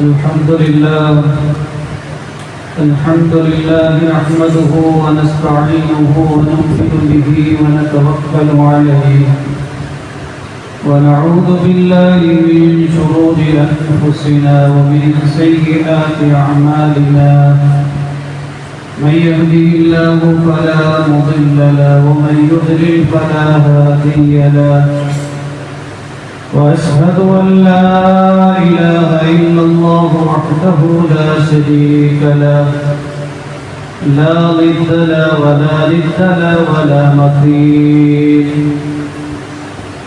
الحمد لله. الحمد لله نحمده ونستعينه ونؤمن به ونتوكل عليه. ونعوذ بالله من شرور أنفسنا ومن سيئات أعمالنا. من يهدي الله فلا مضل له ومن يضلل فلا هادي له. وأشهد أن لا إله إلا الله وحده لا شريك له. لا ضد له ولا ند له ولا مثيل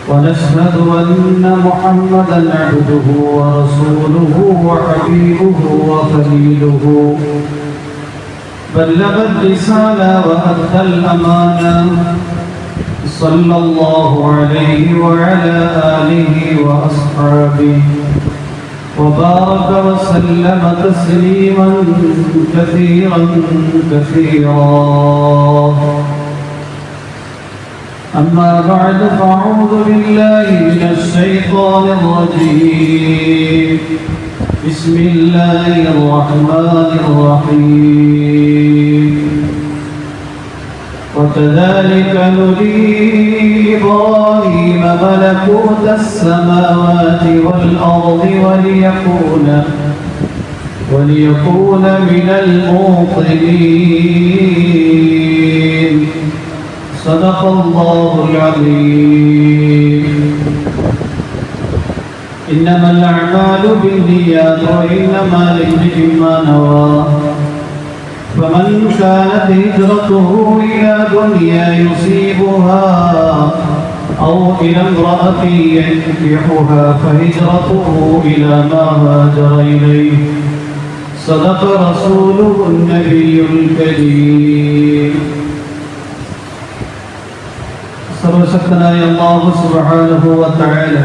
ونشهد أن محمدا عبده ورسوله وحبيبه وخليله. بلغ الرسالة وأدى الأمانة. صلى الله عليه وعلى آله وأصحابه وبارك وسلم تسليما كثيرا كثيرا. أما بعد فأعوذ بالله من الشيطان الرجيم. بسم الله الرحمن الرحيم. وكذلك نري إبراهيم ملكوت السماوات والأرض وليكون وليكون من الموقنين. صدق الله العظيم. إنما الأعمال بالنيات وإنما لامرئ ما فمن كانت هجرته إلى دنيا يصيبها أو إلى امرأة ينكحها فهجرته إلى ما هاجر إليه صدق رسوله النبي الكريم സർവശക്തനായ അള്ളാഹു സുബ്ഹാനഹു വ തആല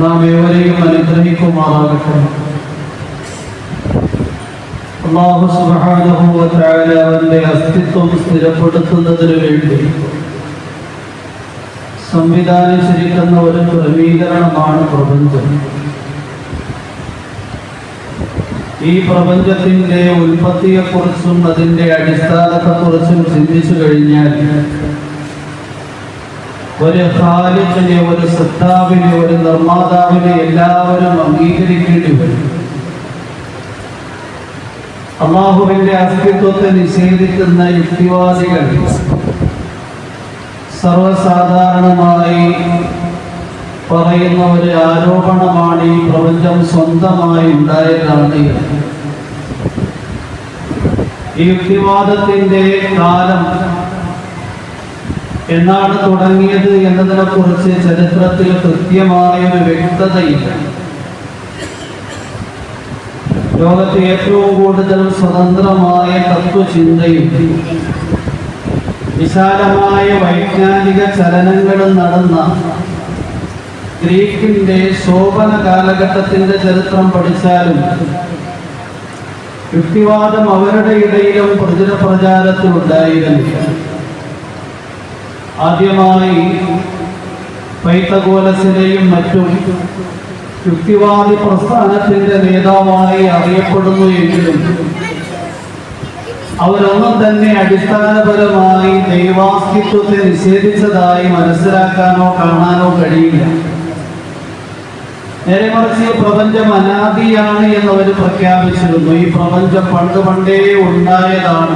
നാം ഏവരെയും അനുഗ്രഹിക്കുമാറാകട്ടെ അള്ളാഹു തആല അവന്റെ അസ്തിത്വം സ്ഥിരപ്പെടുത്തുന്നതിന് വേണ്ടി സംവിധാനിച്ചിരിക്കുന്ന ഒരു ക്രമീകരണമാണ് പ്രപഞ്ചം. ഈ പ്രപഞ്ചത്തിന്റെ ഉൽപ്പത്തിയെക്കുറിച്ചും അതിന്റെ അടിസ്ഥാനത്തെക്കുറിച്ചും ചിന്തിച്ചു കഴിഞ്ഞാൽ ഒരു ഖാലിഖിനെ ഒരു സത്താവിനെ ഒരു നിർമ്മാതാവിനെ എല്ലാവരും അംഗീകരിക്കേണ്ടി വരും. അള്ളാഹുവിന്റെ അസ്തിത്വത്തെ നിഷേധിക്കുന്ന യുക്തിവാദികൾ സർവസാധാരണമായി പറയുന്ന ഒരു ആരോപണമാണ് ഈ പ്രപഞ്ചം സ്വന്തമായി ഉണ്ടായതാണ്. ഈ യുക്തിവാദത്തിന്റെ കാലം എന്നാണ് തുടങ്ങിയത് എന്നതിനെ കുറിച്ച് ചരിത്രത്തിൽ കൃത്യമായ ഒരു വ്യക്തതയില്ല ലോകത്തെ ഏറ്റവും കൂടുതൽ സ്വതന്ത്രമായ തത്വചിന്തയും വിശാലമായ വൈജ്ഞാനിക ചലനങ്ങളും നടന്ന ഗ്രീക്കിന്റെ ശോഭന കാലഘട്ടത്തിന്റെ ചരിത്രം പഠിച്ചാലും യുക്തിവാദം അവരുടെ ഇടയിലും പ്രചര പ്രചാരത്തിലുണ്ടായിരുന്നു ആദ്യമായി പൈത്തഗോലസിനെയും മറ്റും യുക്തിവാദി പ്രസ്ഥാനത്തിന്റെ നേതാവായി അറിയപ്പെടുന്നു എങ്കിലും അവരൊന്നും തന്നെ അടിസ്ഥാനപരമായി ദൈവാസ്തിത്വത്തെ നിഷേധിച്ചതായി മനസ്സിലാക്കാനോ കാണാനോ കഴിയില്ല. നേരെ മറിച്ച് പ്രപഞ്ചം അനാദിയാണ് എന്നവർ പ്രഖ്യാപിച്ചിരുന്നു. ഈ പ്രപഞ്ചം പണ്ട് പണ്ടേ ഉണ്ടായതാണ്.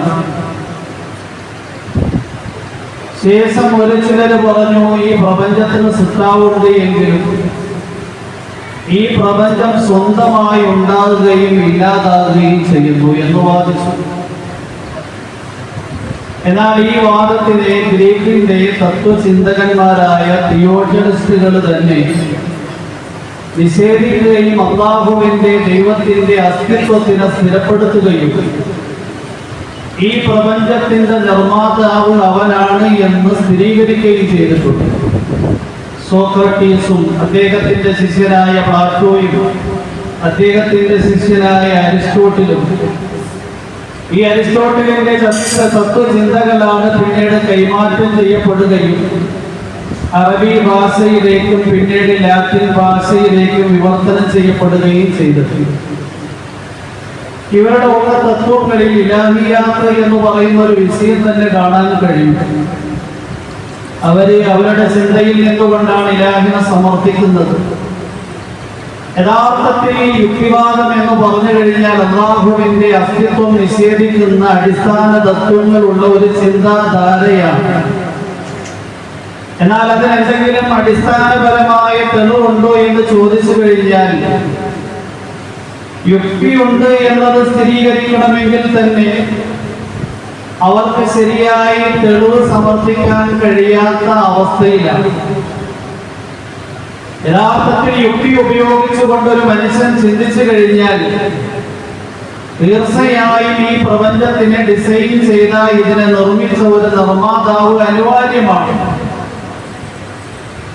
ശേഷം ഒരു ചിലർ പറഞ്ഞു ഈ പ്രപഞ്ചത്തിന് സിദ്ധാവുണ്ട് എങ്കിലും ഈ പ്രപഞ്ചം സ്വന്തമായി ഉണ്ടാകുകയും ഇല്ലാതാകുകയും ചെയ്യുന്നു എന്ന് വാദിച്ചു. എന്നാൽ ഈ വാദത്തിനെ ഗ്രീക്കിന്റെ തത്വചിന്തകന്മാരായ തിയോജനിസ്റ്റുകൾ തന്നെ നിഷേധിക്കുകയും അള്ളാഹുവിന്റെ ദൈവത്തിന്റെ അസ്തിത്വത്തിനെ സ്ഥിരപ്പെടുത്തുകയും ഈ പ്രപഞ്ചത്തിന്റെ നിർമ്മാതാവ് അവനാണ് എന്ന് സ്ഥിരീകരിക്കുകയും ചെയ്തിട്ടുണ്ട്. സോക്രട്ടീസും അദ്ദേഹത്തിന്റെ ശിഷ്യനായ പ്ലാറ്റോയും അദ്ദേഹത്തിന്റെ ശിഷ്യനായ അരിസ്റ്റോട്ടിലും. ഈ അരിസ്റ്റോട്ടിലിന്റെ തത്വ- തത്വചിന്തകളാണ് പിന്നീട് കൈമാറ്റം ചെയ്യപ്പെടുകയും അറബി ഭാഷയിലേക്കും പിന്നീട് ലാറ്റിൻ ഭാഷയിലേക്കും വിവർത്തനം ചെയ്യപ്പെടുകയും ചെയ്തു ഇവരുടെ ഓരോ തത്വങ്ങളിൽ ഇലാഹിയാത്ര എന്ന് പറയുന്ന ഒരു വിഷയം തന്നെ കാണാൻ കഴിയും. അവർ അവരുടെ ചിന്തയിൽ നിന്നുകൊണ്ടാണ് ഇലാഹിനെ സമർത്ഥിക്കുന്നത് യഥാർത്ഥത്തിൽ യുക്തിവാദം എന്ന് പറഞ്ഞു കഴിഞ്ഞാൽ അള്ളാഹുവിന്റെ അസ്തിത്വം നിഷേധിക്കുന്ന അടിസ്ഥാന തത്വങ്ങളുള്ള ഒരു ചിന്താധാരയാണ്. എന്നാൽ അതിന് എന്തെങ്കിലും അടിസ്ഥാനപരമായ തെളിവുണ്ടോ എന്ന് ചോദിച്ചു കഴിഞ്ഞാൽ യുക്തിയുണ്ട് എന്നത് സ്ഥിരീകരിക്കണമെങ്കിൽ തന്നെ അവർക്ക് ശരിയായി തെളിവ് സമർപ്പിക്കാൻ കഴിയാത്ത അവസ്ഥയിലാണ്. യഥാർത്ഥത്തിൽ യുക്തി ഉപയോഗിച്ചുകൊണ്ട് ഒരു മനുഷ്യൻ ചിന്തിച്ചു കഴിഞ്ഞാൽ തീർച്ചയായും ഈ പ്രപഞ്ചത്തിനെ ഡിസൈൻ ചെയ്ത ഇതിനെ നിർമ്മിച്ച ഒരു നിർമ്മാതാവ് അനിവാര്യമാണ്.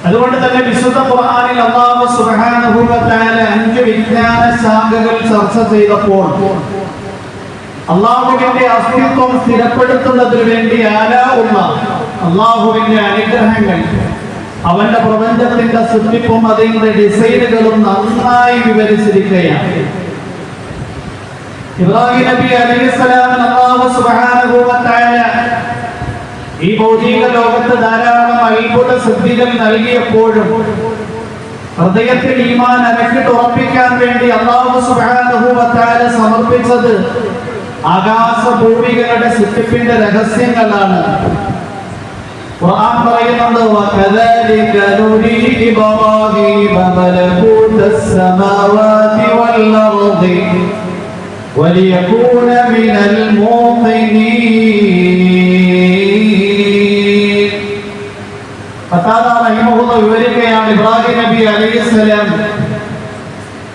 അതുകൊണ്ട് തന്നെ വിശുദ്ധ ഖുർആനിൽ അല്ലാഹു സുബ്ഹാനഹു വ തആല അഞ്ച് വിജ്ഞാന ശാഖകൾ ചർച്ച ചെയ്തപ്പോൾ അള്ളാഹുവിന്റെ അസ്തിത്വം സ്ഥിരപ്പെടുത്തുന്നതിന് വേണ്ടി ആരാവുന്ന അള്ളാഹുവിന്റെ അനുഗ്രഹങ്ങൾ. അവന്റെ പ്രപഞ്ചത്തിന്റെ സൃഷ്ടിപ്പും അതിന്റെ ഡിസൈനുകളും നന്നായി വിവരിച്ചിരിക്കുകയാണ്. ഇബ്രാഹിം നബി അലൈഹിസ്സലാമിന് അല്ലാഹു സുബ്ഹാനഹു വ തആല ഈ ഭൗതിക ലോകത്ത് ധാരാളം അത്ഭുത സിദ്ധികൾ നൽകിയപ്പോഴും ഹൃദയത്തിൽ ഈമാൻ അരക്കിട്ട് ഉറപ്പിക്കാൻ വേണ്ടി അള്ളാഹു സുബ്ഹാനഹു വ തആല സമർപ്പിച്ചത് ആകാശഭൂമികളുടെ സൃഷ്ടിപ്പിന്റെ രഹസ്യങ്ങളാണ്. ഖുർആൻ പറയുന്നുണ്ട് വകദാലിക നുരി ഇബ്രാഹീമ മലകൂത സമവാതി വൽ അർദി വലിയകൂന മിനൽ മൂഖിനീൻ ഫതാദ റഹിമഹുല്ലാഹ് വിവരിക്കുകയാണ് ഇബ്രാഹിം നബി അലൈഹിസ്സലാം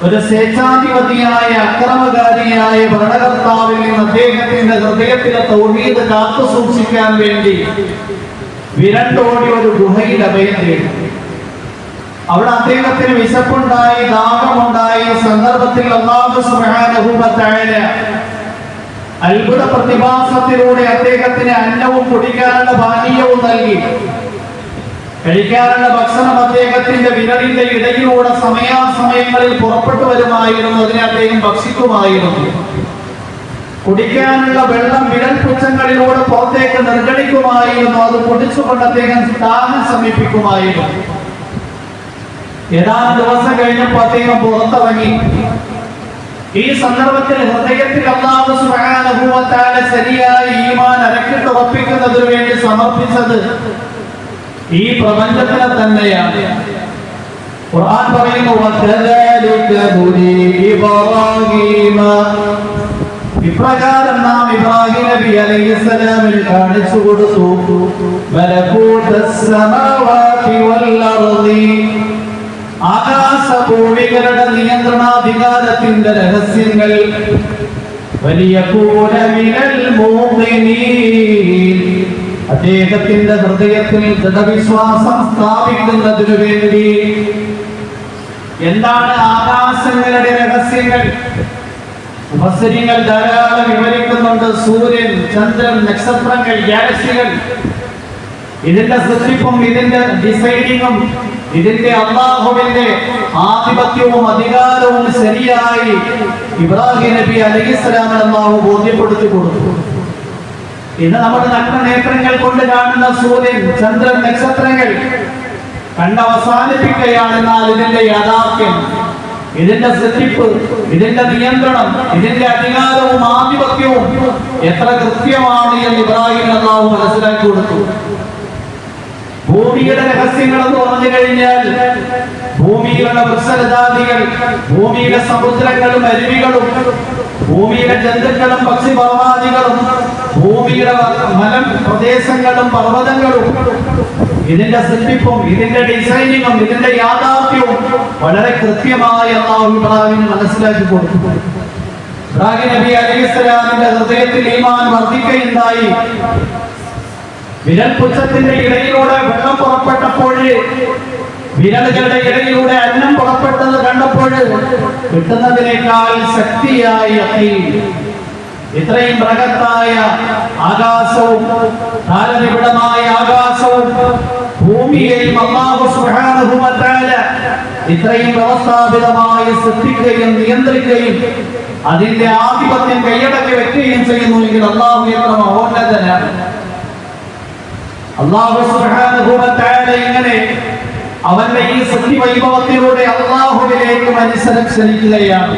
ഒരു സ്വേച്ഛാധിപതിയായ അക്രമകാരിയായ ഭരണകർത്താവിൽ നിന്ന് അദ്ദേഹത്തിന്റെ ഹൃദയത്തിലെ തൗഹീദ് കാത്തു സൂക്ഷിക്കാൻ വേണ്ടി വിരണ്ടോടി ഒരു ഗുഹയിൽ അഭയം തേടി. അവിടെ അദ്ദേഹത്തിന് വിശപ്പുണ്ടായി ദാഹമുണ്ടായി. സന്ദർഭത്തിൽ അത്ഭുത പ്രതിഭാസത്തിലൂടെ അദ്ദേഹത്തിന് അന്നവും കുടിക്കാനുള്ള പാനീയവും നൽകി. കഴിക്കാനുള്ള ഭക്ഷണം അദ്ദേഹത്തിന്റെ വിരലിന്റെ ഇടയിലൂടെ സമയാസമയങ്ങളിൽ പുറപ്പെട്ടു വരുമായിരുന്നു അതിനെ അദ്ദേഹം ഭക്ഷിക്കുമായിരുന്നു. കുടിക്കാനുള്ള വെള്ളം വിരൽ പുച്ഛങ്ങളിലൂടെ പുറത്തേക്ക് നിർഗണിക്കുമായിരുന്നു അത് കുടിച്ചുകൊണ്ട് അദ്ദേഹം ദാഹം സമീപിക്കുമായിരുന്നു. ഏതാനും ദിവസം കഴിഞ്ഞപ്പോൾ അദ്ദേഹം പുറത്തിറങ്ങി. ഈ സന്ദർഭത്തിൽ ഹൃദയത്തിൽ അള്ളാഹു സുബ്ഹാനഹു വ തആല ശരിയായ ഈമാൻ അരക്കിട്ട് ഉറപ്പിക്കുന്നതിനു വേണ്ടി സമർപ്പിച്ചത് ഈ പ്രപഞ്ചത്തിനെ തന്നെയാണ്. ഖുർആൻ പറയുന്നു വകദാലിക ബുരി ഇബ്രാഹീമ ഇപ്രകാരം നാം ഇബ്രാഹിം നബി അലൈഹിസ്സലാമിൽ കാണിച്ചു കൊടുത്തു മലകൂത സമാവാതി വൽ അർദി ആകാശഭൂമികളുടെ നിയന്ത്രണാധികാരത്തിന്റെ രഹസ്യങ്ങൾ വലിയ മിനൽ മുഅ്മിനീൻ അദ്ദേഹത്തിന്റെ ഹൃദയത്തിൽ ദൃഢവിശ്വാസം സ്ഥാപിക്കുന്നതിനു വേണ്ടി എന്താണ് ആകാശങ്ങളുടെ രഹസ്യങ്ങൾ? മുഫസ്സിരിങ്ങൾ ധാരാളം വിവരിക്കുന്നുണ്ട്. സൂര്യൻ ചന്ദ്രൻ നക്ഷത്രങ്ങൾ ഗാലക്സികൾ. ഇതിന്റെ സൃഷ്ടിപ്പും ഇതിന്റെ ഡിസൈനിങ്ങും ഇതിന്റെ അള്ളാഹുവിന്റെ ആധിപത്യവും അധികാരവും ശരിയായി ഇബ്രാഹിം നബി അലഹിസ്ലാമിന് അള്ളാഹു ബോധ്യപ്പെടുത്തി കൊടുത്തു. ഇന്ന് നമ്മുടെ നഗ്ന നേത്രങ്ങൾ കൊണ്ട് കാണുന്ന സൂര്യൻ ചന്ദ്രൻ നക്ഷത്രങ്ങൾ കണ്ടവസാനിപ്പിക്കുകയാണ് എന്നാൽ ഇതിന്റെ യാഥാർത്ഥ്യം. ഇതിന്റെ സൃഷ്ടിപ്പ് ഇതിന്റെ നിയന്ത്രണം ഇതിന്റെ അധികാരവും ആധിപത്യവും എത്ര കൃത്യമാണ് എന്ന് ഇബ്രാഹിം അള്ളാഹു മനസ്സിലാക്കി കൊടുത്തു. ഭൂമിയുടെ രഹസ്യങ്ങൾ എന്ന് പറഞ്ഞു കഴിഞ്ഞാൽ ഭൂമിയിലുള്ള വൃക്ഷലതാദികൾ ഭൂമിയുടെ സമുദ്രങ്ങളും അരുവികളും ഭൂമിയിലെ ജന്തുക്കളും പക്ഷിപർവാദികളും ഭൂമിയുടെ മലം പ്രദേശങ്ങളും പർവതങ്ങളും. ഇതിന്റെ സൃഷ്ടിപ്പും ഇതിന്റെ ഡിസൈനിങ്ങും ഇതിന്റെ യാഥാർത്ഥ്യവും വളരെ കൃത്യമായി അള്ളാഹു മനസ്സിലാക്കി കൊടുത്തു. ഇബ്രാഹിം നബി അലൈഹിസ്സലാമിന്റെ ഹൃദയത്തിൽ ഈമാൻ വർദ്ധിക്കുകയുണ്ടായി. വിരൽപുച്ഛത്തിന്റെ ഇടയിലൂടെ വെള്ളം പുറപ്പെട്ടപ്പോൾ വിരലുകളുടെ ഇടയിലൂടെ അന്നം പുറപ്പെട്ടത് കണ്ടപ്പോൾ കിട്ടുന്നതിനേക്കാൾ ശക്തിയായി അത്തി ഇത്രയും പ്രകത്തായ ആകാശവും കാലനിബിഡമായ ആകാശവും തആല ഇത്രയും വ്യവസ്ഥാപിതമായി സൃഷ്ടിക്കുകയും നിയന്ത്രിക്കുകയും അതിന്റെ ആധിപത്യം കൈയടക്കി വെക്കുകയും ചെയ്യുന്നു എങ്കിൽ അള്ളാഹു എത്ര മഹോന്നതനാണ്. അള്ളാഹു ഇങ്ങനെ അവന്റെ ഈ സൃഷ്ടി വൈഭവത്തിലൂടെ അള്ളാഹുവിലേക്ക് മനുഷ്യരെ ക്ഷണിക്കുകയാണ്.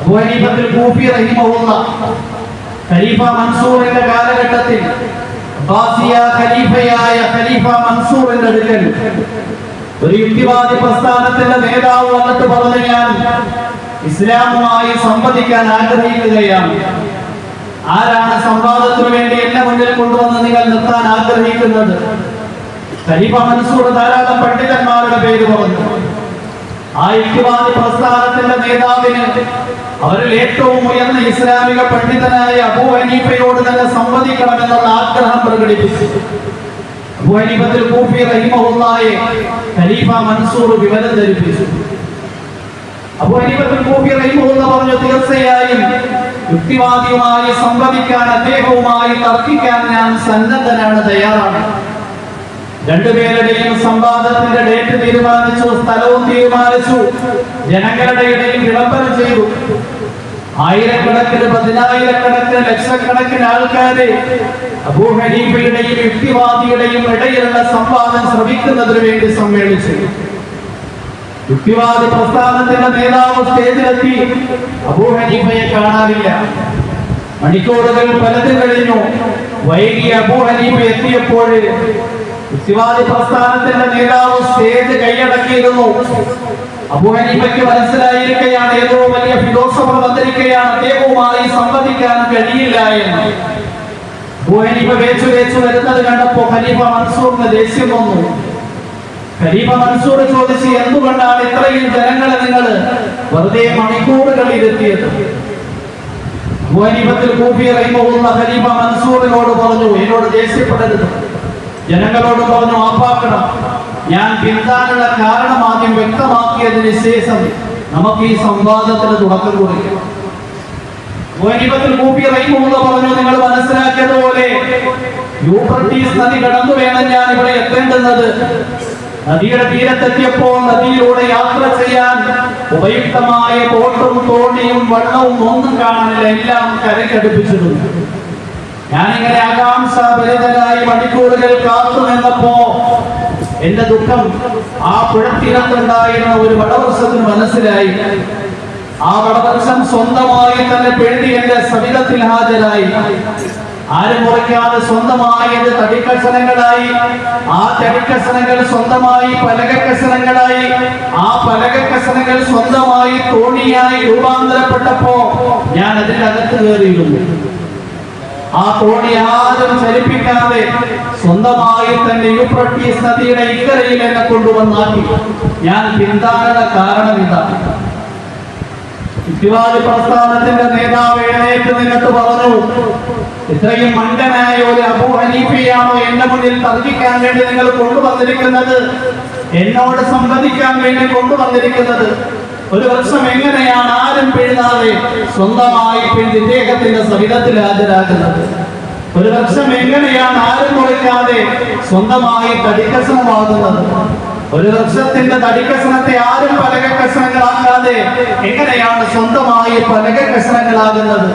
അബൂ ഹനീഫത്തുൽ കൂഫി റഹിമഹുള്ള ഖലീഫ മൻസൂറിന്റെ കാലഘട്ടത്തിൽ അബ്ബാസിയ ഖലീഫയായ ഖലീഫ മൻസൂറിന്റെ അടുക്കൽ ഒരു യുക്തിവാദി പ്രസ്ഥാനത്തിന്റെ നേതാവ് വന്നിട്ട് പറഞ്ഞു ഞാൻ ഇസ്ലാമുമായി സംവദിക്കാൻ ആഗ്രഹിക്കുകയാണ്. ആരാണ് സംവാദത്തിനു വേണ്ടി എന്നെ മുന്നിൽ കൊണ്ടുവന്ന് നിങ്ങൾ നിർത്താൻ ആഗ്രഹിക്കുന്നത്? ഖലീഫ മൻസൂർ ധാരാളം പണ്ഡിതന്മാരുടെ പേര് പറഞ്ഞു. ആ യുക്തിവാദി പ്രസ്ഥാനത്തിന്റെ നേതാവിന് അവരിൽ ഏറ്റവും ഉയർന്ന ഇസ്ലാമിക പണ്ഡിതനായ അബൂ ഹനീഫയോട് തന്നെ സംവദിക്കണമെന്നുള്ള ആഗ്രഹം പ്രകടിപ്പിച്ചു. അബൂ ഹനീഫത്തിൽ കൂഫി റഹിമഹുല്ലായെ ഖലീഫ മൻസൂർ വിവരം ധരിപ്പിച്ചു. അബൂ ഹനീഫത്തിൽ കൂഫി റഹിമഹുല്ല പറഞ്ഞു തീർച്ചയായും യുക്തിവാദിയുമായി സംവദിക്കാൻ അദ്ദേഹവുമായി തർക്കിക്കാൻ ഞാൻ സന്നദ്ധനാണ് തയ്യാറാണ്. രണ്ടുപേരുടെയും സംവാദത്തിന്റെ ഡേറ്റ് തീരുമാനിച്ചു സ്ഥലവും തീരുമാനിച്ചു. ജനങ്ങളുടെ ഇടയിൽ വിളംബരം ചെയ്തു. ആയിരക്കണക്കിന് പതിനായിരക്കണക്കിന് ലക്ഷക്കണക്കിന് ആൾക്കാരെ അബൂ ഹനീഫയുടെയും യുക്തിവാദിയുടെയും ഇടയിലുള്ള സംവാദം ശ്രമിക്കുന്നതിന് വേണ്ടി സമ്മേളിച്ചു. യുക്തിവാദി പ്രസ്ഥാനത്തിന്റെ നേതാവ് സ്റ്റേജിലെത്തി. അബൂ ഹനീഫയെ കാണാനില്ല. മണിക്കൂറുകൾ പലതും കഴിഞ്ഞു. വൈകി അബൂ ഹനീഫ എത്തിയപ്പോൾ യുക്തിവാദി പ്രസ്ഥാനത്തിന്റെ നേതാവ് സ്റ്റേജ് കൈയടക്കിയിരുന്നു. അബുഹനീഫയ്ക്ക് മനസ്സിലായിരിക്കുകയാണ് ഏതോ വലിയ ഫിലോസഫർ വന്നിരിക്കുകയാണ് അദ്ദേഹവുമായി സംവദിക്കാൻ കഴിയില്ല എന്ന്. അബൂ ഹനീഫ വേച്ചു വേച്ചു വരുന്നത് കണ്ടപ്പോ ഖലീഫ മൻസൂറിന് ദേഷ്യം വന്നു. ഖലീഫ മൻസൂർ ചോദിച്ചു എന്തുകൊണ്ടാണ് ഇത്രയും ജനങ്ങളെ നിങ്ങൾ വെറുതെ മണിക്കൂറുകൾ ഇരുത്തിയത് അബുഹനീഫത്തിൽ കൂഫി റഹിമഹുള്ള ഖലീഫ മൻസൂറിനോട് പറഞ്ഞു എന്നോട് ദേഷ്യപ്പെടരുത്. ജനങ്ങളോട് പറഞ്ഞു ആപ്പാക്കണം ഞാൻ പിന്താനുള്ള കാരണം ആദ്യം വ്യക്തമാക്കിയതിന് ശേഷം നമുക്ക് ഈ സംവാദത്തിന് തുടക്കം കുറിക്കാം. പറഞ്ഞു നിങ്ങൾ മനസ്സിലാക്കിയതുപോലെ നദി കടന്നു വേണം ഞാൻ ഇവിടെ എത്തേണ്ടുന്നത്. നദിയുടെ തീരത്തെത്തിയപ്പോൾ നദിയിലൂടെ യാത്ര ചെയ്യാൻ ഉപയുക്തമായ ബോട്ടും തോണിയും വള്ളവും ഒന്നും കാണാനില്ല എല്ലാം കരക്കടുപ്പിച്ചിരുന്നു ഞാനിങ്ങനെ ആകാംക്ഷാഭരിതനായി മണിക്കൂറുകൾ കാത്തു നിന്നപ്പോ എന്റെ ദുഃഖം ആ പുഴത്തീരത്തുണ്ടായിരുന്ന ഒരു വടവൃക്ഷത്തിന് മനസ്സിലായി. ആ വടവൃക്ഷം സ്വന്തമായി തന്നെ പെഴുതി എന്റെ സവിധത്തിൽ ഹാജരായി. ആരും മുറിക്കാതെ സ്വന്തമായി എന്റെ തടിക്കഷണങ്ങളായി ആ തടിക്കഷണങ്ങൾ സ്വന്തമായി പലകക്കഷണങ്ങളായി ആ പലകക്കഷണങ്ങൾ സ്വന്തമായി തോണിയായി രൂപാന്തരപ്പെട്ടപ്പോ ഞാൻ അതിന്റെ അകത്ത് കയറിയിരുന്നു. ആ തോണി ആരും ചലിപ്പിക്കാതെ സ്വന്തമായി തന്നെ യൂഫ്രട്ടീസ് നദിയുടെ ഇക്കരയിൽ എന്നെ കൊണ്ടുവന്നാക്കി. ഞാൻ പിന്താഴ കാരണം ഇതാണ് യുക്തിവാദി പ്രസ്ഥാനത്തിന്റെ നേതാവ് എഴുന്നേറ്റ് നിന്നിട്ട് പറഞ്ഞു ഇത്രയും മണ്ടനായ ഒരു അബൂ ഹനീഫിയാണോ എന്റെ മുന്നിൽ തർക്കിക്കാൻ വേണ്ടി നിങ്ങൾ കൊണ്ടുവന്നിരിക്കുന്നത്? എന്നോട് സംവദിക്കാൻ വേണ്ടി കൊണ്ടുവന്നിരിക്കുന്നത്? ഒരു വർഷം എങ്ങനെയാണ് ആരും പിഴുതാതെ സ്വന്തമായി പിഴുതി ഇദ്ദേഹത്തിന്റെ സഹിതത്തിൽ ഹാജരാക്കുന്നത്? ഒരു വർഷം എങ്ങനെയാണ് ആരും മുറിക്കാതെ സ്വന്തമായി തടിക്കസനമാകുന്നത് ഒരു വർഷത്തിന്റെ തടിക്കസനത്തെ ആരും പലക കഷണങ്ങളാക്കാതെ എങ്ങനെയാണ് സ്വന്തമായി പലക കഷണങ്ങളാകുന്നത്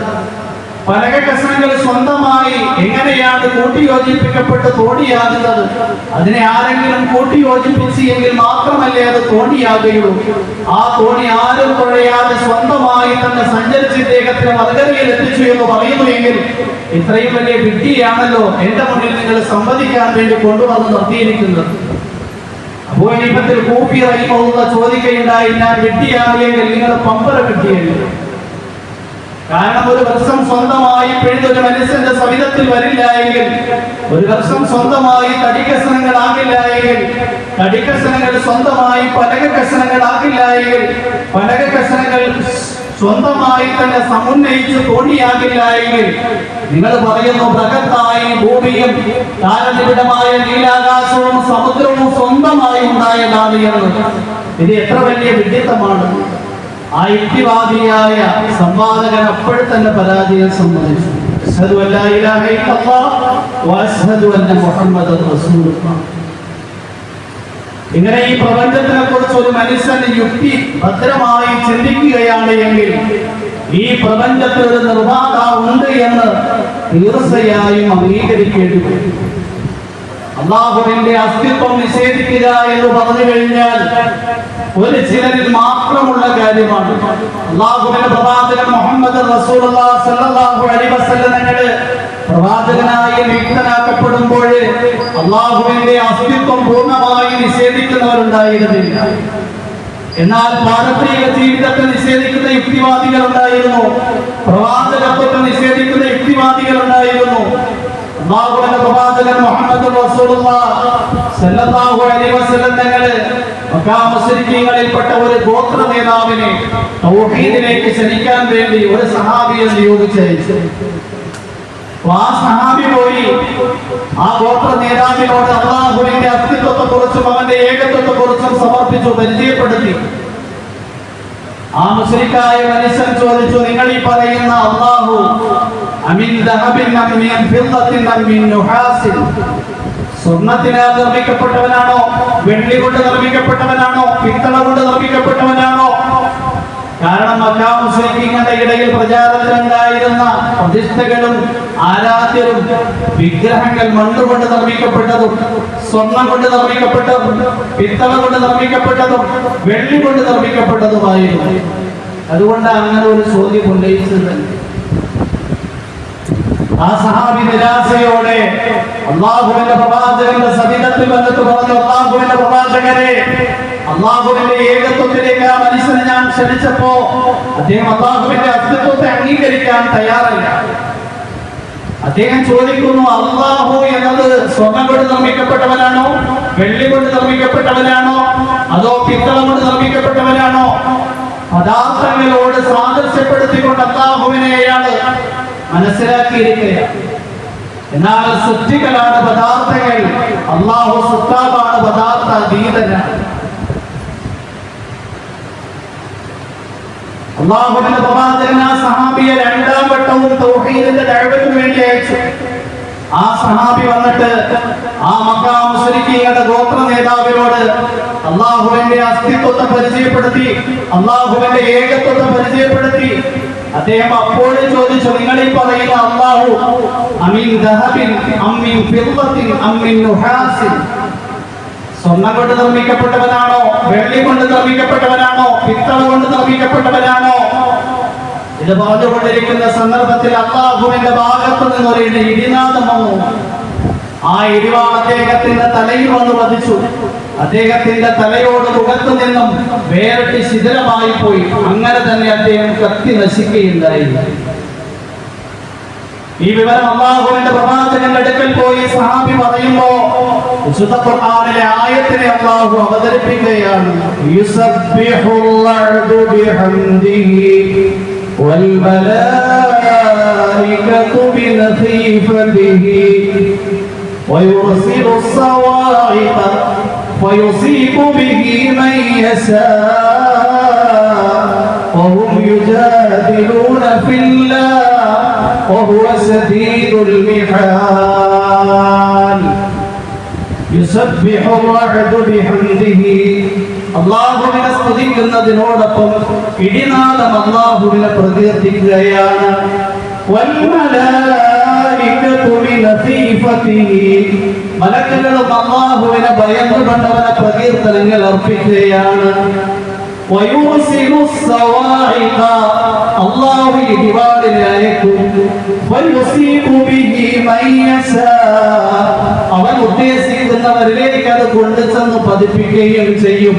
പലക കഷ്ണങ്ങൾ സ്വന്തമായി എങ്ങനെയാണ് കൂട്ടിയോജിപ്പിക്കപ്പെട്ട് തോണിയാകുന്നത്? അതിനെ ആരെങ്കിലും കൂട്ടിയോജിപ്പിച്ച് എങ്കിൽ മാത്രമല്ലേ അത് തോണിയാകുകയുള്ളൂ. ആ തോണി ആരും തുഴയാതെ സ്വന്തമായി തന്നെ സഞ്ചരിച്ച് ഇദ്ദേഹത്തിന് മറുകരയിൽ എത്തിച്ചു എന്ന് പറയുന്നു എങ്കിൽ ഇത്രയും വലിയ വിദ്യയാണല്ലോ എന്റെ മുന്നിൽ നിങ്ങൾ സംവദിക്കാൻ വേണ്ടി കൊണ്ടുവന്ന് നിർത്തിയിരിക്കുന്നത്. അബൂഹനീഫത്തിൽ കൂപ്പി റഹിമഹുള്ള ചോദിക്കുകയുണ്ടായി ഞാൻ വിഡ്ഢിയാകിയെങ്കിൽ നിങ്ങൾ പമ്പറ വിഡ്ഢിയല്ലേ കാരണം ഒരു വർഷം സ്വന്തമായി പിഴുതൊരു മനുഷ്യന്റെ സവിധത്തിൽ വരില്ല എങ്കിൽ ഒരു വർഷം സ്വന്തമായി തടിക്കഷണങ്ങളാകില്ല എങ്കിൽ തടിക്കഷണങ്ങൾ സ്വന്തമായി പലക കഷണങ്ങളാകില്ല എങ്കിൽ പലക കഷണങ്ങൾ സ്വന്തമായി തന്നെ സമുന്നയിച്ച് തോണിയാകില്ല എങ്കിൽ നിങ്ങൾ പറയുന്നു ബൃഹത്തായി ഭൂമിയും താരനിബിഡമായ നീലാകാശവും സമുദ്രവും സ്വന്തമായി ഉണ്ടായതാണ് എന്ന്. ഇത് എത്ര വലിയ വിഡിത്തമാണ് ആ യുക്തിവാദിയായ സംവാദകൻ അപ്പോൾ തന്നെ പരാജയം സമ്മതിച്ചു. ഇങ്ങനെ ഈ പ്രപഞ്ചത്തിനെ കുറിച്ച് ഒരു മനുഷ്യൻ യുക്തി ഭദ്രമായി ചിന്തിക്കുകയാണ് എങ്കിൽ ഈ പ്രപഞ്ചത്തിൽ ഒരു നിർമ്മാതാവ് ഉണ്ട് എന്ന് തീർച്ചയായും അംഗീകരിക്കേണ്ടി വരും. അള്ളാഹുവിന്റെ അസ്തിത്വം നിഷേധിക്കുക എന്ന് പറഞ്ഞു കഴിഞ്ഞാൽ ഒരു ചിലരിൽ മാത്രമുള്ള കാര്യമാണ്. അള്ളാഹുവിന്റെ പ്രവാചകൻ മുഹമ്മദ് തങ്ങൾ പ്രവാചകനായി നിയുക്തനാക്കപ്പെടുമ്പോൾ അള്ളാഹുവിന്റെ അസ്തിത്വം പൂർണമായി നിഷേധിക്കുന്നവരുണ്ടായിരുന്നില്ല. എന്നാൽ പാരമ്പര്യ ജീവിതത്തെ നിഷേധിക്കുന്ന യുക്തിവാദികൾ ഉണ്ടായിരുന്നു പ്രവാചകത്വത്തെ നിഷേധിക്കുന്ന യുക്തിവാദികൾ ഉണ്ടായിരുന്നു അള്ളാഹുവിന്റെ പ്രവാചകൻ മുഹമ്മദ് സല്ലല്ലാഹു അലൈഹി വസല്ലം തങ്ങൾ മക്കാ മുസ്ലിമീങ്ങളിൽപ്പെട്ട ഒരു ഗോത്ര നേതാവിനെ തൗഹീദിലേക്ക് ക്ഷണിക്കാൻ വേണ്ടി ഒരു സഹാബിയെ നിയോഗിച്ചയച്ചു ആ സഹാബി പോയി. ആ ഗോത്ര നേതാവിനോട് അള്ളാഹുവിന്റെ അസ്തിത്വത്തെ കുറിച്ചും അവന്റെ ഏകത്വത്തെ കുറിച്ചും സമർപ്പിച്ചു പരിചയപ്പെടുത്തി. ആ മുസ്ലിക്കായ മനുഷ്യൻ ചോദിച്ചു നിങ്ങൾ ഈ പറയുന്ന അള്ളാഹു അമിൻ ദഹബിൻ അമിൻ ഫിദ്ദത്തിൻ അമിൻ നുഹാസിൻ. സ്വർണത്തിനാൽ നിർമ്മിക്കപ്പെട്ടവനാണോ? വെള്ളി കൊണ്ട് നിർമ്മിക്കപ്പെട്ടവനാണോ? പിത്തള കൊണ്ട് നിർമ്മിക്കപ്പെട്ടവനാണോ? കാരണം മക്കാ മുസ്ലിങ്ങളുടെ ഇടയിൽ പ്രചാരത്തിലുണ്ടായിരുന്ന പ്രതിഷ്ഠകളും ആരാധ്യരും വിഗ്രഹങ്ങൾ മണ്ണുകൊണ്ട് നിർമ്മിക്കപ്പെട്ടതും സ്വർണം കൊണ്ട് നിർമ്മിക്കപ്പെട്ടതും പിത്തള കൊണ്ട് നിർമ്മിക്കപ്പെട്ടതും വെള്ളി കൊണ്ട് നിർമ്മിക്കപ്പെട്ടതുമായിരുന്നു. അതുകൊണ്ട് അങ്ങനെ ഒരു ചോദ്യം ഉന്നയിച്ചത്. ആ സഹാബി നിരാശയോടെ അള്ളാഹുവിന്റെ പ്രവാചകന്റെ സവിധത്തിൽ വന്നിട്ട് പറഞ്ഞു അള്ളാഹുവിന്റെ പ്രവാചകരെ അള്ളാഹുവിന്റെ ഏകത്വത്തിലേക്ക് ആ മനുഷ്യനെ ഞാൻ ക്ഷണിച്ചപ്പോ അദ്ദേഹം അള്ളാഹുവിന്റെ അസ്തിത്വത്തെ അംഗീകരിക്കാൻ തയ്യാറല്ല. അദ്ദേഹം ചോദിക്കുന്നു അള്ളാഹു എന്നത് സ്വർണം കൊണ്ട് നിർമ്മിക്കപ്പെട്ടവനാണോ വെള്ളി കൊണ്ട് നിർമ്മിക്കപ്പെട്ടവനാണോ അതോ പിത്തളം കൊണ്ട് നിർമ്മിക്കപ്പെട്ടവനാണോ? പദാർത്ഥങ്ങളോട് സാദൃശ്യപ്പെടുത്തിക്കൊണ്ട് അള്ളാഹുവിനെ മനസ്സിലാക്കിയിരിക്കുകയാണ്. എന്നാൽ സൃഷ്ടികളാണ് പദാർത്ഥങ്ങൾ. അള്ളാഹു സുത്താബാണ് പദാർത്ഥ അതീതനാണ് അള്ളാഹുവിന്റെ പ്രവാചകൻ സഹാബിയെ രണ്ടാം വട്ടവും തൗഹീദിന്റെ ദഅവത്തിന് വേണ്ടി അയച്ചു. ആ സഹാബി വന്നിട്ട് ആ മക്കാ ഗോത്ര നേതാവിനോട് അള്ളാഹുവിന്റെ അസ്തിത്വത്തെ പരിചയപ്പെടുത്തി അള്ളാഹുവിന്റെ ഏകത്വത്തെ പരിചയപ്പെടുത്തി അദ്ദേഹം അപ്പോഴും ചോദിച്ചു നിങ്ങൾ ഈ പറയുന്ന അള്ളാഹു അമീൻ ദഹബിൻ അമ്മീൻ ഫിർബത്തിൻ അമ്മീൻ നുഹാസിൻ. സ്വർണം കൊണ്ട് നിർമ്മിക്കപ്പെട്ടവനാണോ? വെള്ളി കൊണ്ട് നിർമ്മിക്കപ്പെട്ടവനാണോ? പിത്തള കൊണ്ട് നിർമ്മിക്കപ്പെട്ടവനാണോ? ഇത് പറഞ്ഞുകൊണ്ടിരിക്കുന്ന സന്ദർഭത്തിൽ അള്ളാഹുവിന്റെ ഭാഗത്ത് നിന്ന് ഇടി- ഇടിനാദം വന്നു. ആ ഇടിവാൾ അദ്ദേഹത്തിന്റെ തലയിൽ വന്ന് വധിച്ചു അദ്ദേഹത്തിന്റെ തലയോട് മുഖത്തു നിന്നും വേറിട്ട് ശിഥിലമായി പോയി അങ്ങനെ തന്നെ അദ്ദേഹം കത്തി നശിക്കുകയുണ്ടായി ഈ വിവരം അള്ളാഹുവിന്റെ പ്രവാചകന്റെ അടുക്കൽ പോയി സഹാബി പറയുമ്പോ വിശുദ്ധ ഖുർആനിലെ ആയത്തിനെ അള്ളാഹു അവതരിപ്പിക്കുകയാണ് യുസബ്ബിഹുൽ അർദു ബിഹംദിഹി വൽ മലായികതു ബിനഖീഫതിഹി ويرسل الصواعق فيصيب به من يشاء وهم يجادلون في الله وهو شديد المحال يسبح الرعد بحمده അള്ളാഹുവിനെ സ്തുതിക്കുന്നതിനോടൊപ്പം ഇടിനാദം അള്ളാഹുവിനെ പ്രകീർത്തിക്കുകയാണ് വൽമലായികതു ബിനസീഫതിഹി. മലക്കുകളും അള്ളാഹുവിനെ ഭയന്നുകൊണ്ടവനെ പ്രകീർത്തനങ്ങൾ അർപ്പിക്കുകയാണ്. അള്ളാഹു ഇടിപാടിനെ അയക്കും. അവൻ ഉദ്ദേശിക്കുന്നവരിലേക്ക് അത് കൊണ്ടുചെന്ന് പതിപ്പിക്കുകയും ചെയ്യും.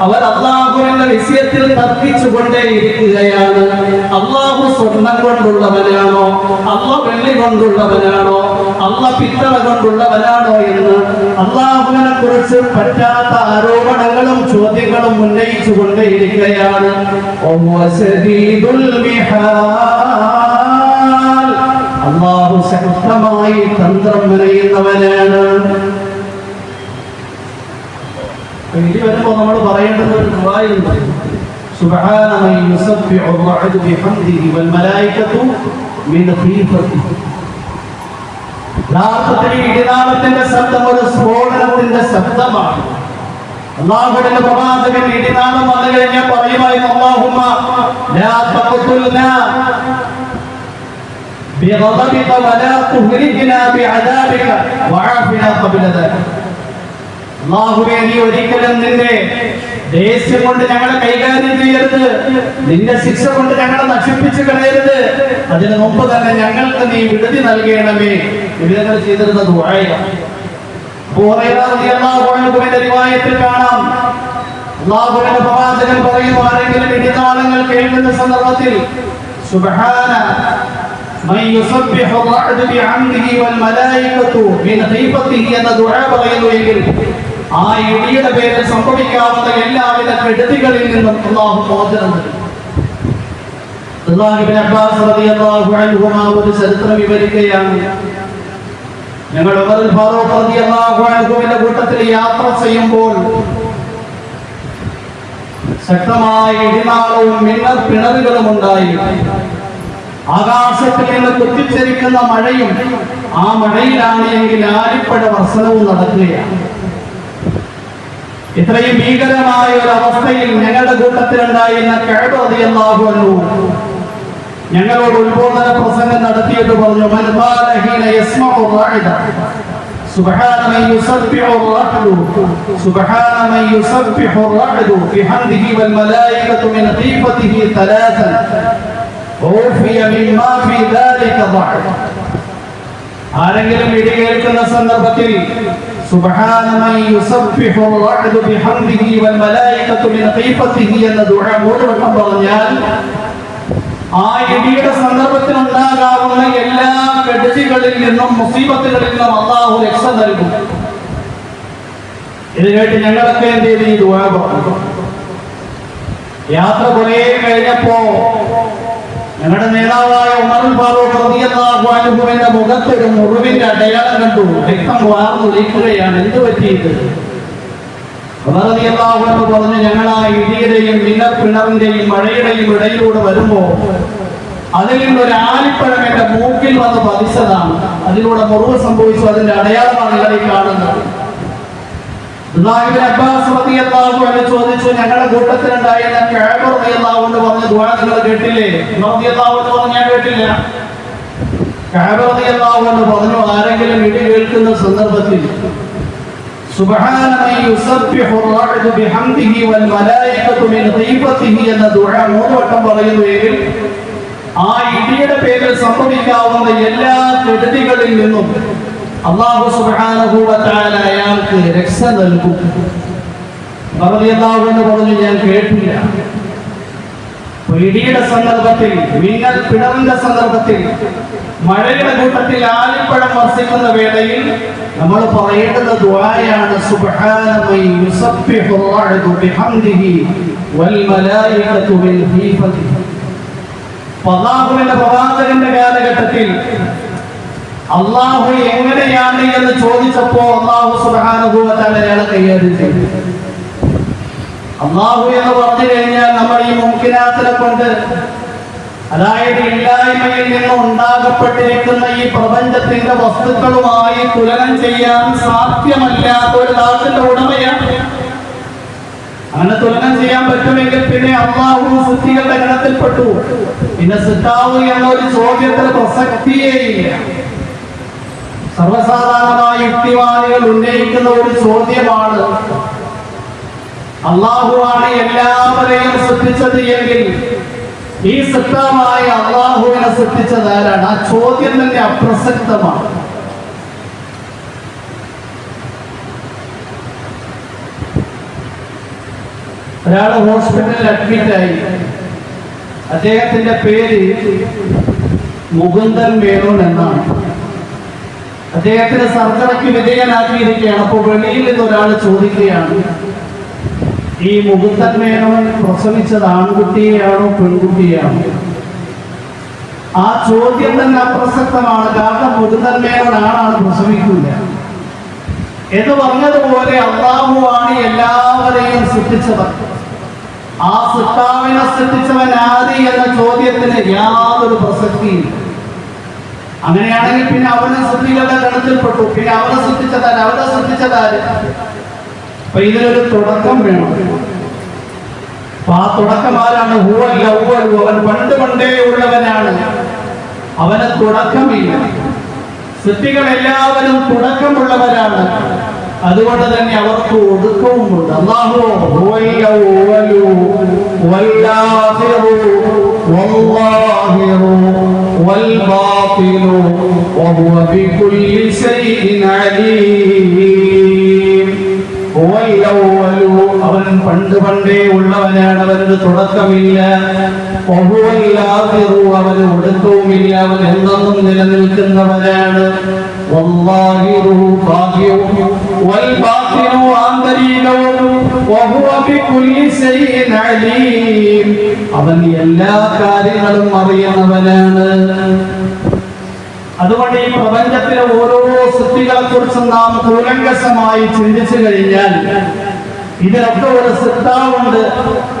അവർ അള്ളാഹുവിന്റെ വിഷയത്തിൽ തർക്കിച്ചുകൊണ്ടേയിരിക്കുകയാണ്. അള്ളാഹു സ്വർണം കൊണ്ടുള്ളവനാണോ? അള്ള വെള്ളി കൊണ്ടുള്ളവനാണോ? അള്ള പിത്തള കൊണ്ടുള്ളവനാണോ എന്ന് അള്ളാഹുവിനെ കുറിച്ച് പറ്റാത്ത ആരോപണങ്ങളും ചോദ്യങ്ങളും ഉന്നയിച്ചു ഓ അള്ളാഹു ശക്തമായി തന്ത്രം മെനയുന്നവനാണ് ഇനി വരുമ്പോ നമ്മൾ പറയേണ്ടുന്ന ഒരു ദുആയുണ്ട് سبحان من يسبح الرعد بحمده والملائكة من خيفته യഥാർത്ഥത്തിൽ ഇടിനാളത്തിന്റെ ശബ്ദം ഒരു സ്ഫോടനത്തിന്റെ ശബ്ദമാണ് അള്ളാഹുവിന്റെ പ്രവാചകൻ ഇടിനാളം വന്നു കഴിഞ്ഞാൽ പറയുമായിരുന്നു അള്ളാഹുമ്മ ലാ തഖ്തുൽനാ بغضبك ولا تهلكنا بعذابك وعافنا قبل ذلك അള്ളാഹുവേ നീ ഒരിക്കലും നിന്റെ ദേഷ്യം കൊണ്ട് ഞങ്ങളെ കൈകാര്യം ചെയ്യരുത് നിന്റെ ശിക്ഷ കൊണ്ട് ഞങ്ങളെ നശിപ്പിച്ചു കളയരുത് അതിനു മുമ്പ് തന്നെ ഞങ്ങൾക്ക് നീ വിടുതി നൽകണമേ വിടുതൽ ചെയ്തിരുന്ന ദുആയാണ് റിവായത്തിൽ കാണാം. അള്ളാഹുവിന്റെ പ്രവാചകൻ പറയുന്നു ആരെങ്കിലും ഇടിനാളങ്ങൾ കേൾക്കുന്ന സന്ദർഭത്തിൽ സുബ്ഹാന മൻ യുസബ്ബിഹു റഅദ് ബിഹംദിഹി വൽ മലായികതു മിൻ ഖൈഫത്തിഹി എന്ന ദുആ പറയുന്നു എങ്കിൽ ആ ഇടിയുടെ പേരിൽ സംഭവിക്കാവുന്ന എല്ലാവിധ കെടുതികളിൽ നിന്നും അള്ളാഹു മോചനം നൽകും അബ്ബാസ് റളിയല്ലാഹു അൻഹുമ ഒരു ചരിത്രം വിവരിക്കുകയാണ്. ഞങ്ങൾ ഉമറുൽ ഫാറൂഖ് റളിയല്ലാഹു അൻഹുവിന്റെ കൂട്ടത്തിൽ യാത്ര ചെയ്യുമ്പോൾ ശക്തമായ ഇടിനാളവും മിന്നൽ പിണറുകളും ഉണ്ടായി. ആകാശത്തിൽ നിന്ന് കുത്തിച്ചരിക്കുന്ന മഴയും ആ മഴയിലാണ് എങ്കിൽ ആലിപ്പഴ വർഷനവും നടക്കുകയാണ്. ഇത്രയും ഭീകരമായ ഒരു അവസ്ഥയിൽ ഞങ്ങളുടെ കൂട്ടത്തിലുണ്ടായിരുന്ന കേടോതിയല്ലാഹുവല്ലു ഞങ്ങളോട് ഉത്ബോധന പ്രസംഗം നടത്തിയിട്ട് പറഞ്ഞു "മൻ ഖാല ഹീന യസ്മഉ റാഇദ سبحان من يسبح الرعد سبحان من يسبح الرعد بحمده والملائكة من خيفته ثلاثا ووفي مما في ذلك ضعف ആരെങ്കിലും ഇടി കേൾക്കുന്ന സന്ദർഭത്തിൽ സുബ്ഹാന മൻ യുസബ്ബിഹു റഅദു ബിഹംദിഹി വൽ മലായികത്തു മിൻ ഖീഫത്തിഹി എന്ന ദുആ മൂന്ന് വട്ടം പറഞ്ഞാൽ ആ ഇടിയുടെ സന്ദർഭത്തിൽ ഉണ്ടാകാവുന്ന എല്ലാ കെടുതികളിൽ നിന്നും മുസീബത്തുകളിൽ നിന്നും അള്ളാഹു രക്ഷ നൽകും. ഇത് കേട്ട് ഞങ്ങളൊക്കെ എന്ത് ചെയ്ത്? ഈ ദുആ പറഞ്ഞു. യാത്ര കുറെ കഴിഞ്ഞപ്പോ ഞങ്ങളുടെ നേതാവായ ഉമറുൽ ഫാറൂഖ് എന്ന ഒരു മുറിവിന്റെ അടയാളം കണ്ടു. രക്തം വാർന്നൊലിക്കുകയാണ് എന്ത് പറ്റിയത്? റളിയല്ലാഹു പറഞ്ഞു ഞങ്ങൾ ആ ഇടിയുടെയും നിലപ്പിണറിന്റെയും പിണറിന്റെയും മഴയുടെയും ഇടയിലൂടെ വരുമ്പോ അതിൽ നിന്ന് ഒരു ആലിപ്പഴം എന്റെ മൂക്കിൽ വന്ന് പതിച്ചതാണ്. അതിലൂടെ മുറിവ് സംഭവിച്ചു അതിന്റെ അടയാളമാണ് ഇവിടെ കാണുന്നത്. ചോദിച്ചു ഞങ്ങളുടെ കൂട്ടത്തിലുണ്ടായിരുന്ന അൻഹു പറഞ്ഞ ദുആ നിങ്ങൾ കേട്ടില്ലേ? എന്ന് റളിയല്ലാഹു ഞാൻ കേട്ടില്ല. റളിയല്ലാഹു പറഞ്ഞു ആരെങ്കിലും ഇടി കേൾക്കുന്ന സന്ദർഭത്തിൽ സുബ്ഹാന മൻ യുസബ്ബിഹു الرعد بحمده والملائكة من خيفته എന്ന ദുആ മൂന്ന് വട്ടം പറയുന്നുവെങ്കിൽ ആ ഇടിയുടെ പേരിൽ സംഭവിക്കാവുന്ന എല്ലാ കെടുതികളിൽ നിന്നും അള്ളാഹു സുബ്ഹാനഹു വ തആല അയാൾക്ക് രക്ഷ നൽകും റളിയല്ലാഹു അൻഹു പറഞ്ഞു ഞാൻ കേട്ടില്ല അപ്പോൾ ഇടിയുടെ സന്ദർഭത്തിൽ മിന്നൽ പിടറിന്റെ സന്ദർഭത്തിൽ മഴയുടെ കൂട്ടത്തിൽ ആലിപ്പഴം വർഷിക്കുന്ന വേളയിൽ നമ്മൾ പറയേണ്ടത് റഅദു ബിഹംദിഹി വൽ പ്രവാചകന്റെ കാലഘട്ടത്തിൽ അള്ളാഹു എങ്ങനെയാണ് എന്ന് ചോദിച്ചപ്പോ അള്ളാഹു സുബാനുഭവത്താൽ അയാളെ കൈകാര്യം ചെയ്തു. അള്ളാഹു എന്ന് പറഞ്ഞു കഴിഞ്ഞാൽ നമ്മൾ ഈ മുക്കിനാത്തിനെ കൊണ്ട് അതായത് ഇല്ലായ്മയിൽ നിന്ന് ഉണ്ടാകപ്പെട്ടിരിക്കുന്ന ഈ പ്രപഞ്ചത്തിന്റെ വസ്തുക്കളുമായി തുലനം ചെയ്യാൻ സാധ്യമല്ലാത്ത ഒരു ദാസിന്റെ ഉടമയാണ്. അങ്ങനെ തുലനം ചെയ്യാൻ പറ്റുമെങ്കിൽ പിന്നെ അള്ളാഹു സിദ്ധികളുടെ ഗണത്തിൽപ്പെട്ടു. പിന്നെ സിദ്ധാവ് എന്നൊരു ചോദ്യത്തിന് പ്രസക്തിയേയില്ല സർവസാധാരണമായ യുക്തിവാദികൾ ഉന്നയിക്കുന്ന ഒരു ചോദ്യമാണ് അള്ളാഹുവാണ് എല്ലാവരെയും സൃഷ്ടിച്ചത് എങ്കിൽ ഈ സൃഷ്ടാവായ അള്ളാഹുവിനെ സൃഷ്ടിച്ചത് ആരാണ്? ആ ചോദ്യം തന്നെ അപ്രസക്തമാണ്. ഒരാൾ ഹോസ്പിറ്റലിൽ അഡ്മിറ്റ് ആയി. അദ്ദേഹത്തിന്റെ പേര് മുകുന്ദൻ മേനോൻ എന്നാണ്. അദ്ദേഹത്തിന് സർജറിക്ക് വിധേയനാക്കിയിരിക്കുകയാണ്. അപ്പോൾ വെളിയിൽ നിന്ന് ഒരാൾ ചോദിക്കുകയാണ് ഈ മുകുന്ദൻ മേനോൻ പ്രസവിച്ചത് ആൺകുട്ടിയെയാണോ പെൺകുട്ടിയെയാണോ? ആ ചോദ്യം തന്നെ അപ്രസക്തമാണ്. കാരണം മുകുന്ദൻ മേനോൻ പ്രസവിക്കില്ല എന്ന് പറഞ്ഞതുപോലെ അള്ളാഹുവാണ് എല്ലാവരെയും സൃഷ്ടിച്ചത് ആ സിട്ടാവിനെ സൃഷ്ടിച്ചവൻ ആദി എന്ന ചോദ്യത്തിന് യാതൊരു പ്രസക്തിയില്ല അങ്ങനെയാണെങ്കിൽ പിന്നെ അവനെ സൃഷ്ടികളുടെ ഗണത്തിൽപ്പെട്ടു. പിന്നെ അവനെ സൃഷ്ടിച്ചതാര്? അവനെ സൃഷ്ടിച്ചതാര്? അപ്പൊ ഇതിനൊരു തുടക്കം വേണം. അപ്പൊ ആ തുടക്കം ആരാണ് അവ്വലു. അവൻ പണ്ട് പണ്ടേ ഉള്ളവനാണ്. അവന് തുടക്കമില്ല. സൃഷ്ടികൾ എല്ലാവരും തുടക്കമുള്ളവരാണ്. അതുകൊണ്ട് തന്നെ അവർക്ക് ഒടുക്കവുമുണ്ട് വല്ലാഹിറു വൽബാത്തിനു പണ്ട് പണ്ടേ ഉള്ളവനാണ് അവനൊരു തുടക്കമില്ല. അവന് ഒടുക്കവുമില്ല അവൻ എന്നെന്നും നിലനിൽക്കുന്നവനാണ്. അവൻ എല്ലാ കാര്യങ്ങളും അറിയുന്നവനാണ് അതുകൊണ്ട് ഈ പ്രപഞ്ചത്തിലെ ഓരോ സൃഷ്ടികളെ കുറിച്ചും നാം കൂലങ്കസമായി ചിന്തിച്ചു കഴിഞ്ഞാൽ ഇതിനൊക്കെ ഒരു സിദ്ധാവുണ്ട്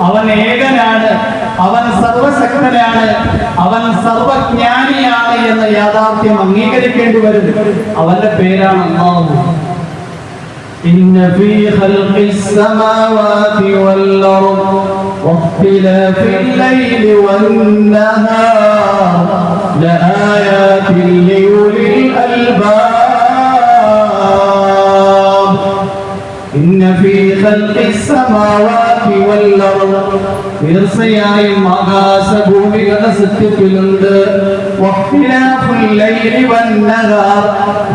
അവൻ ഏകനാണ് അവൻ സർവശക്തനാണ് അവൻ സർവജ്ഞാനിയാണ് എന്ന യാഥാർത്ഥ്യം അംഗീകരിക്കേണ്ടി വരും അവന്റെ പേരാണ് അള്ളാഹു إن في خلق السماوات والأرض واختلاف الليل والنهار لآيات لأولي الألباب إن في തീർച്ചയായും ആകാശ ഭൂമികളുടെ സത്യത്തിലുണ്ട്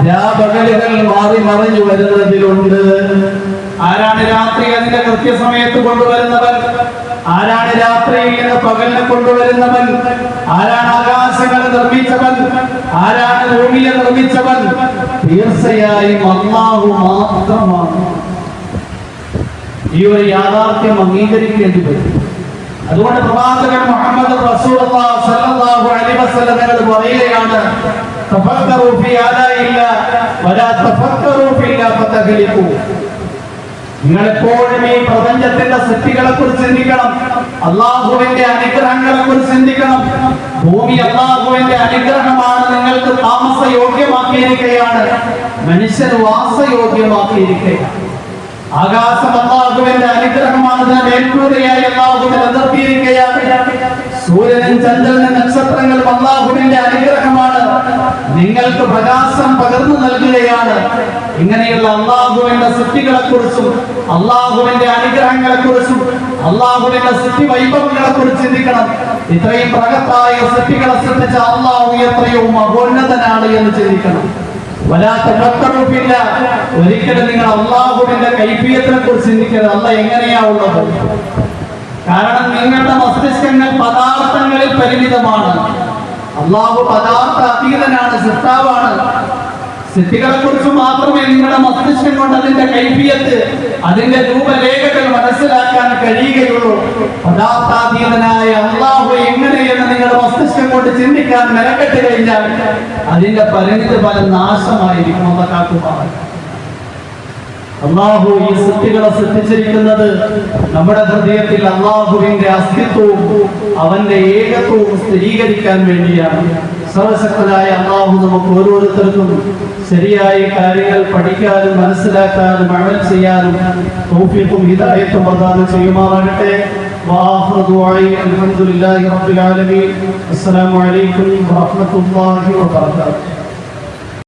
രാപകലുകൾ മാറി മറിഞ്ഞു വരുന്നതിലുണ്ട്. ആരാണ് രാത്രി അതിന്റെ കൃത്യസമയത്ത് കൊണ്ടുവരുന്നവൻ? ആരാണ് രാത്രിയിൽ നിന്ന് പകലിനെ കൊണ്ടുവരുന്നവൻ? ആരാണ് ആകാശങ്ങളെ നിർമ്മിച്ചവൻ? ആരാണ് ഭൂമിയെ നിർമ്മിച്ചവൻ? തീർച്ചയായും അള്ളാഹു മാത്രമാണ്. ഈ ഒരു യാഥാർത്ഥ്യം അംഗീകരിക്കേണ്ടി വരും. അതുകൊണ്ട് പ്രവാചകൻ മുഹമ്മദ് തങ്ങൾ പറയുകയാണ് നിങ്ങൾ എപ്പോഴും ഈ പ്രപഞ്ചത്തിന്റെ സൃഷ്ടികളെ കുറിച്ച് ചിന്തിക്കണം അള്ളാഹുവിന്റെ അനുഗ്രഹങ്ങളെ കുറിച്ച് ചിന്തിക്കണം. ഭൂമി അള്ളാഹുവിന്റെ അനുഗ്രഹമാണ് നിങ്ങൾക്ക് താമസ യോഗ്യമാക്കിയിരിക്കുകയാണ് മനുഷ്യർ വാസയോഗ്യമാക്കിയിരിക്കുകയാണ്. ആകാശം അള്ളാഹുവിന്റെ അനുഗ്രഹമാണ് ഇതിനെ മേൽക്കൂരയായി അള്ളാഹുവിനെ നിർത്തിയിരിക്കുകയാണ്. സൂര്യനും ചന്ദ്രനും നക്ഷത്രങ്ങളും അള്ളാഹുവിന്റെ അനുഗ്രഹമാണ്. നിങ്ങൾക്ക് പ്രകാശം പകർന്നു നൽകുകയാണ്. ഇങ്ങനെയുള്ള അള്ളാഹുവിന്റെ സൃഷ്ടികളെ കുറിച്ചും അള്ളാഹുവിന്റെ അനുഗ്രഹങ്ങളെ കുറിച്ചും അള്ളാഹുവിന്റെ സൃഷ്ടി വൈഭവങ്ങളെ കുറിച്ച് ചിന്തിക്കണം. ഇത്രയും പ്രകത്തായ സൃഷ്ടികളെ സൃഷ്ടിച്ച അള്ളാഹു എത്രയോ അപോന്നതനാണ് എന്ന് ചിന്തിക്കണം. ഒരിക്കലും നിങ്ങൾ അള്ളാഹുവിന്റെ കൈഫിയത്തിനെ കുറിച്ച് ചിന്തിക്കരുത്. അല്ല എങ്ങനെയാ ഉള്ളത്? കാരണം നിങ്ങളുടെ മസ്തിഷ്കങ്ങൾ പദാർത്ഥങ്ങളിൽ പരിമിതമാണ്. അള്ളാഹു പദാർത്ഥ അതീതനാണ് സിട്ടാവാണ് സിദ്ധികളെ കുറിച്ച് മാത്രമേ നിങ്ങളുടെ മസ്തിഷ്കം കൊണ്ട് അതിന്റെ കൈഫിയത്ത് അതിന്റെ രൂപരേഖകൾ മനസ്സിലാക്കാൻ കഴിയുകയുള്ളൂ. പദാർത്ഥാതീതനായ അള്ളാഹു എങ്ങനെയെന്ന് നിങ്ങളുടെ മസ്തിഷ്കം കൊണ്ട് ചിന്തിക്കാൻ മെനക്കെട്ട് കഴിഞ്ഞാൽ അതിന്റെ പരിണിത ഫലം നാശമായിരിക്കും. എന്ന കാക്കുമാർ അള്ളാഹു ഈ സൃഷ്ടികളെ സൃഷ്ടിച്ചിരിക്കുന്നത് നമ്മുടെ ഹൃദയത്തിൽ അള്ളാഹുവിന്റെ അസ്തിത്വവും അവന്റെ ഏകത്വവും സ്ഥിരീകരിക്കാൻ വേണ്ടിയാണ്. സർവശക്തനായ അള്ളാഹു നമുക്ക് ഓരോരുത്തർക്കും ശരിയായ കാര്യങ്ങൾ പഠിക്കാനും മനസ്സിലാക്കാനും അമൽ ചെയ്യാനും തൗഫീഖും ഹിദായത്തും പ്രദാനം ചെയ്യുമാറാകട്ടെ وآخر دعائي الحمد لله رب العالمين السلام عليكم ورحمة الله وبركاته